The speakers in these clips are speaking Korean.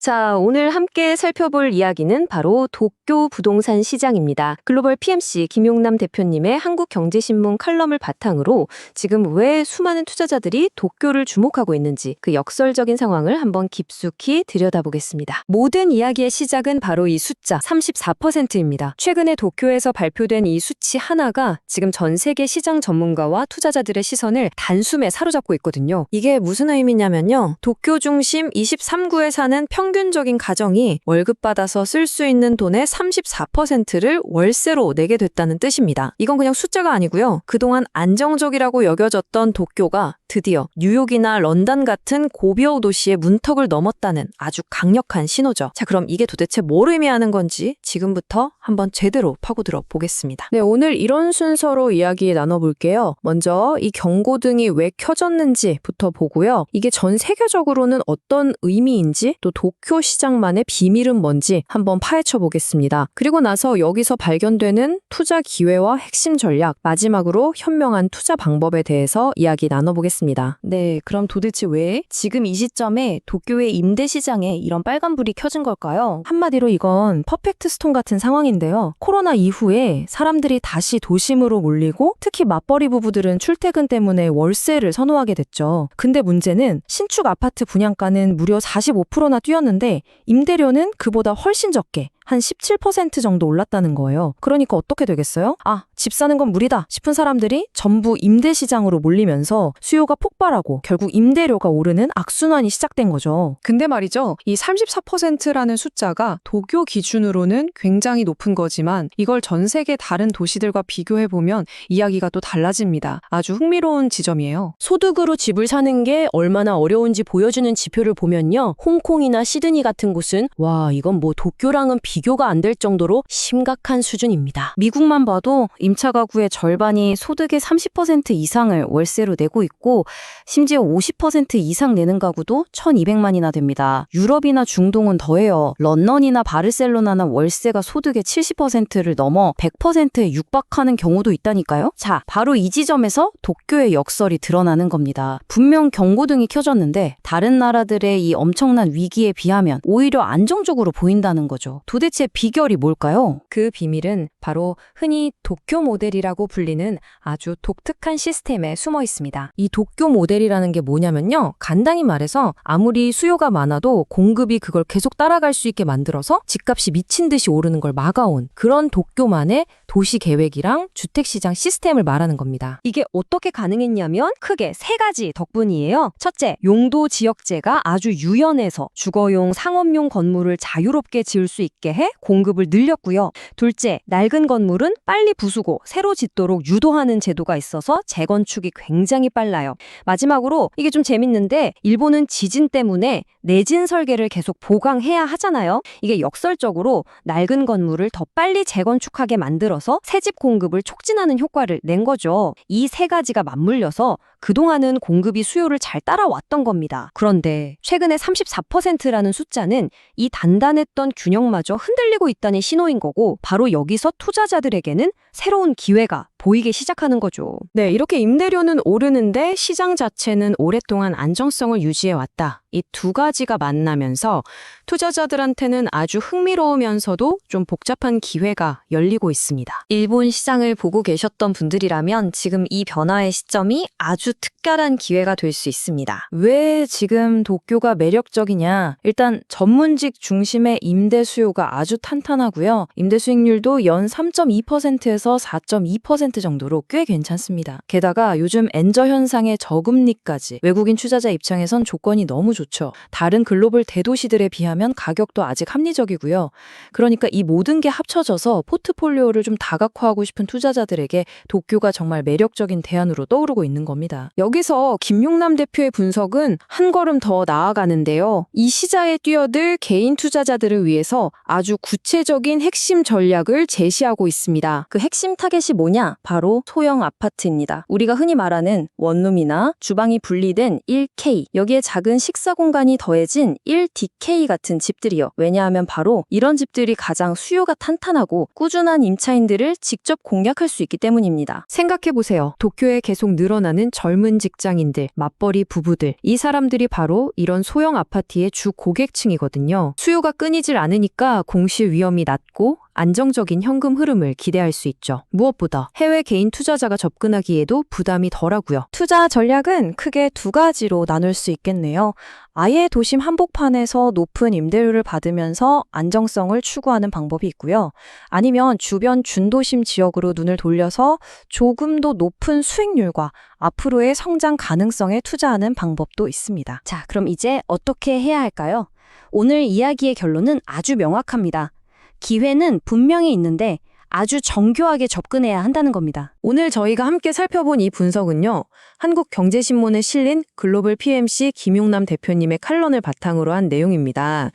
자, 오늘 함께 살펴볼 이야기는 바로 도쿄 부동산 시장입니다. 글로벌 PMC 김용남 대표님의 한국경제신문 칼럼을 바탕으로 지금 왜 수많은 투자자들이 도쿄를 주목하고 있는지 그 역설적인 상황을 한번 깊숙이 들여다보겠습니다. 모든 이야기의 시작은 바로 이 숫자 34%입니다. 최근에 도쿄에서 발표된 이 수치 하나가 지금 전 세계 시장 전문가와 투자자들의 시선을 단숨에 사로잡고 있거든요. 이게 무슨 의미냐면요. 도쿄 중심 23구에 사는 평균 적인 가정이 월급 받아서 쓸 수 있는 돈의 34%를 월세로 내게 됐다는 뜻입니다. 이건 그냥 숫자가 아니고요. 그동안 안정적이라고 여겨졌던 도쿄가 드디어 뉴욕이나 런던 같은 고비호 도시의 문턱을 넘었다는 아주 강력한 신호죠. 자, 그럼 이게 도대체 뭘 의미하는 건지 지금부터 한번 제대로 파고들어 보겠습니다. 네, 오늘 이런 순서로 이야기 나눠볼게요. 먼저 이 경고등이 왜 켜졌는지부터 보고요. 이게 전 세계적으로는 어떤 의미인지 또 도쿄 시장만의 비밀은 뭔지 한번 파헤쳐 보겠습니다. 그리고 나서 여기서 발견되는 투자 기회와 핵심 전략, 마지막으로 현명한 투자 방법에 대해서 이야기 나눠보겠습니다. 네, 그럼 도대체 왜 지금 이 시점에 도쿄의 임대 시장에 이런 빨간불이 켜진 걸까요? 한마디로 이건 퍼펙트 스톰 같은 상황인데요. 코로나 이후에 사람들이 다시 도심으로 몰리고 특히 맞벌이 부부들은 출퇴근 때문에 월세를 선호하게 됐죠. 근데 문제는 신축 아파트 분양가는 무려 45%나 뛰었는데 임대료는 그보다 훨씬 적게 한 17% 정도 올랐다는 거예요. 그러니까 어떻게 되겠어요? 아, 집 사는 건 무리다 싶은 사람들이 전부 임대 시장으로 몰리면서 수요가 폭발하고 결국 임대료가 오르는 악순환이 시작된 거죠. 근데 말이죠. 이 34%라는 숫자가 도쿄 기준으로는 굉장히 높은 거지만 이걸 전 세계 다른 도시들과 비교해 보면 이야기가 또 달라집니다. 아주 흥미로운 지점이에요. 소득으로 집을 사는 게 얼마나 어려운지 보여주는 지표를 보면요. 홍콩이나 시드니 같은 곳은 와, 이건 뭐 도쿄랑은 비 교가 안 될 정도로 심각한 수준입니다. 미국만 봐도 임차 가구의 절반이 소득의 30% 이상을 월세로 내고 있고 심지어 50% 이상 내는 가구도 1200만이나 됩니다. 유럽이나 중동은 더해요. 런던이나 바르셀로나나 월세가 소득의 70%를 넘어 100%에 육박하는 경우도 있다니까요. 자, 바로 이 지점에서 도쿄의 역설이 드러나는 겁니다. 분명 경고등이 켜졌는데 다른 나라들의 이 엄청난 위기에 비하면 오히려 안정적으로 보인다는 거죠. 도대체 비결이 뭘까요? 그 비밀은 바로 흔히 도쿄 모델이라고 불리는 아주 독특한 시스템에 숨어 있습니다. 이 도쿄 모델이라는 게 뭐냐면요. 간단히 말해서 아무리 수요가 많아도 공급이 그걸 계속 따라갈 수 있게 만들어서 집값이 미친 듯이 오르는 걸 막아온 그런 도쿄만의 도시 계획이랑 주택 시장 시스템을 말하는 겁니다. 이게 어떻게 가능했냐면 크게 세 가지 덕분이에요. 첫째, 용도 지역제가 아주 유연해서 주거용, 상업용 건물을 자유롭게 지을 수 있게 해 공급을 늘렸고요. 둘째, 낡은 건물은 빨리 부수고 새로 짓도록 유도하는 제도가 있어서 재건축이 굉장히 빨라요. 마지막으로 이게 좀 재밌는데 일본은 지진 때문에 내진 설계를 계속 보강해야 하잖아요. 이게 역설적으로 낡은 건물을 더 빨리 재건축하게 만들어서 새 집 공급을 촉진하는 효과를 낸 거죠. 이 세 가지가 맞물려서 그동안은 공급이 수요를 잘 따라왔던 겁니다. 그런데 최근에 34%라는 숫자는 이 단단했던 균형마저 흔들리고 있다는 신호인 거고 바로 여기서 투자자들에게는 새로운 기회가 보이기 시작하는 거죠. 네, 이렇게 임대료는 오르는데 시장 자체는 오랫동안 안정성을 유지해 왔다. 이 두 가지가 만나면서 투자자들한테는 아주 흥미로우면서도 좀 복잡한 기회가 열리고 있습니다. 일본 시장을 보고 계셨던 분들이라면 지금 이 변화의 시점이 아주 특별한 기회가 될 수 있습니다. 왜 지금 도쿄가 매력적이냐? 일단 전문직 중심의 임대 수요가 아주 탄탄하고요. 임대 수익률도 연 3.2%에서 4.2% 정도로 꽤 괜찮습니다. 게다가 요즘 엔저 현상의 저금리까지 외국인 투자자 입장에선 조건이 너무 좋죠. 다른 글로벌 대도시들에 비하면 가격도 아직 합리적이고요. 그러니까 이 모든 게 합쳐져서 포트폴리오를 좀 다각화하고 싶은 투자자들에게 도쿄가 정말 매력적인 대안으로 떠오르고 있는 겁니다. 여기서 김용남 대표의 분석은 한 걸음 더 나아가는데요. 이 시장에 뛰어들 개인 투자자들을 위해서 아주 구체적인 핵심 전략을 제시하고 있습니다. 그 핵심 타겟이 뭐냐? 바로 소형 아파트입니다. 우리가 흔히 말하는 원룸이나 주방이 분리된 1K. 여기에 작은 식사 역사 공간이 더해진 1DK 같은 집들이요. 왜냐하면 바로 이런 집들이 가장 수요가 탄탄하고 꾸준한 임차인들을 직접 공략할 수 있기 때문입니다. 생각해보세요. 도쿄에 계속 늘어나는 젊은 직장인들, 맞벌이 부부들. 이 사람들이 바로 이런 소형 아파트의 주 고객층이거든요. 수요가 끊이질 않으니까 공시 위험이 낮고 안정적인 현금 흐름을 기대할 수 있죠. 무엇보다 해외 개인 투자자가 접근하기에도 부담이 덜하고요. 투자 전략은 크게 두 가지로 나눌 수 있겠네요. 아예 도심 한복판에서 높은 임대료를 받으면서 안정성을 추구하는 방법이 있고요. 아니면 주변 준도심 지역으로 눈을 돌려서 조금 더 높은 수익률과 앞으로의 성장 가능성에 투자하는 방법도 있습니다. 자, 그럼 이제 어떻게 해야 할까요? 오늘 이야기의 결론은 아주 명확합니다. 기회는 분명히 있는데 아주 정교하게 접근해야 한다는 겁니다. 오늘 저희가 함께 살펴본 이 분석은요. 한국경제신문에 실린 글로벌 PMC 김용남 대표님의 칼럼을 바탕으로 한 내용입니다.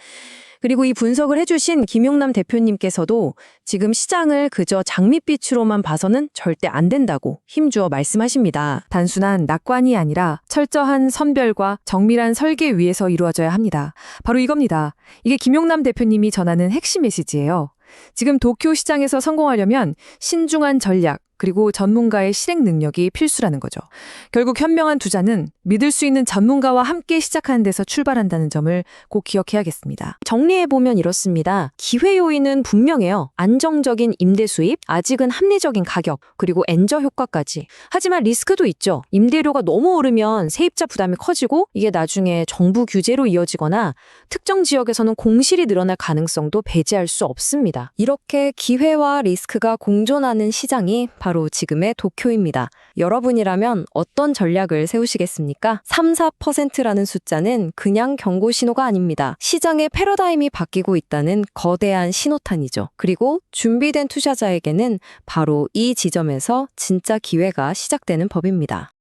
그리고 이 분석을 해주신 김용남 대표님께서도 지금 시장을 그저 장밋빛으로만 봐서는 절대 안 된다고 힘주어 말씀하십니다. 단순한 낙관이 아니라 철저한 선별과 정밀한 설계 위에서 이루어져야 합니다. 바로 이겁니다. 이게 김용남 대표님이 전하는 핵심 메시지예요. 지금 도쿄 시장에서 성공하려면 신중한 전략, 그리고 전문가의 실행 능력이 필수라는 거죠. 결국 현명한 투자는 믿을 수 있는 전문가와 함께 시작하는 데서 출발한다는 점을 꼭 기억해야겠습니다. 정리해보면 이렇습니다. 기회 요인은 분명해요. 안정적인 임대 수입, 아직은 합리적인 가격, 그리고 엔저 효과까지. 하지만 리스크도 있죠. 임대료가 너무 오르면 세입자 부담이 커지고 이게 나중에 정부 규제로 이어지거나 특정 지역에서는 공실이 늘어날 가능성도 배제할 수 없습니다. 이렇게 기회와 리스크가 공존하는 시장이 바로 지금의 도쿄입니다. 여러분이라면 어떤 전략을 세우시겠습니까? 3, 4%라는 숫자는 그냥 경고 신호가 아닙니다. 시장의 패러다임이 바뀌고 있다는 거대한 신호탄이죠. 그리고 준비된 투자자에게는 바로 이 지점에서 진짜 기회가 시작되는 법입니다.